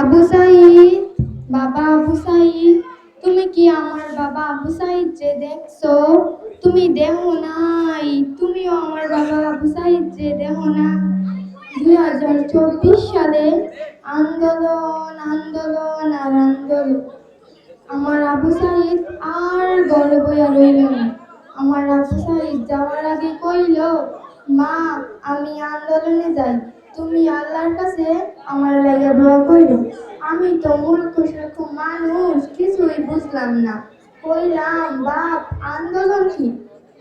আবু সাইদ, বাবা আবু সাইদ, তুমি কি আমার বাবা আবু সাইদ যে দেখছ? তুমি দেহ নাই, তুমিও আমার বাবা আবু সাইদ যে দেহ না। দুই হাজার চব্বিশ সালে আন্দোলন আন্দোলন আর আন্দোলন। আমার আবু সাইদ আর গড়ে বইয়া রইল না। আমার আবু সাইদ যাওয়ার আগে কইল, মা, আমি আন্দোলনে যাই। তুমি আল্লাহর কাছে আমার লাগে দোয়া কইরো। আমি তো মূর্খ সূর্খ মানুষ, কিছুই বুঝলাম না। কইলাম, বাপ, আন্দোলন কি?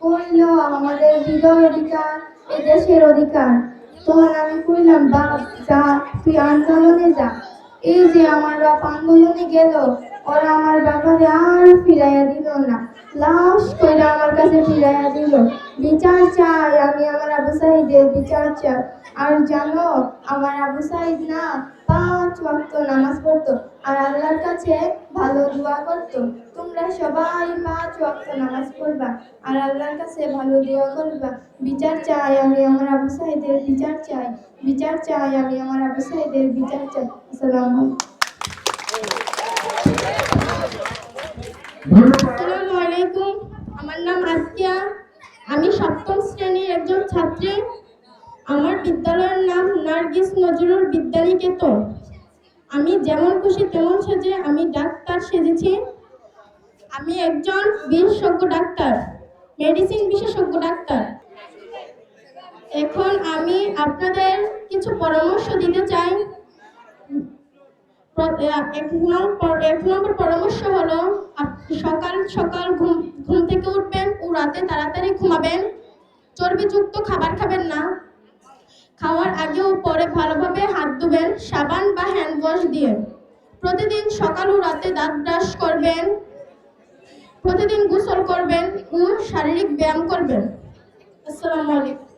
কইল, আমাদের হৃদয় অধিকার এ দেশের অধিকার। তখন আমি কইলাম, বাপ, যা, তুই আন্দোলনে যা। এই যে আমার বাপ আন্দোলনে গেল ওরা আমার বাবারে আর ফিরাইয়া দিল না। লাশ কইরা আমার কাছে ফিরাইয়া দিল। বিচার চাই, আমি আমার আবু সাহিদের বিচার চাই। আর জানো, আমার আবু সাহিদ না পাঁচ ওয়াক্ত নামাজ পড়তো আর আল্লাহর কাছে ভালো দোয়া করতো। তোমরা সবাই পাঁচ ওয়াক্ত নামাজ পড়বা আর আল্লাহর কাছে ভালো দোয়া করবা। বিচার চাই, আমি আমার আবু সাহিদের বিচার চাই। বিচার চাই, আমি আমার আবু সাহিদের বিচার চাই। আসসালামু আলাইকুম। আসসালামু আলাইকুম আমার নাম আসকিয়া আমি সপ্তম শ্রেণির একজন ছাত্রী। আমার বিদ্যালয়ের নাম নার্গিস নজরুল বিদ্যানিকেতন। আমি যেমন খুশি তেমন সেজে আমি ডাক্তার সেজেছি। আমি একজন বিশেষজ্ঞ ডাক্তার, মেডিসিন বিশেষজ্ঞ ডাক্তার। এখন আমি আপনাদের কিছু পরামর্শ দিতে চাই। এক নম্বর পরামর্শ হলো ঘুমাবেন চর্বিযুক্ত খাবার খাবেন না? খাওয়ার আগে ও পরে ভালোভাবে হাত ধুবেন, সাবান বা হ্যান্ড ওয়াশ দিয়ে। প্রতিদিন সকাল ও রাতে দাঁত ব্রাশ করবেন। প্রতিদিন গোসল করবেন ও শারীরিক ব্যায়াম করবেন। আসসালামু আলাইকুম।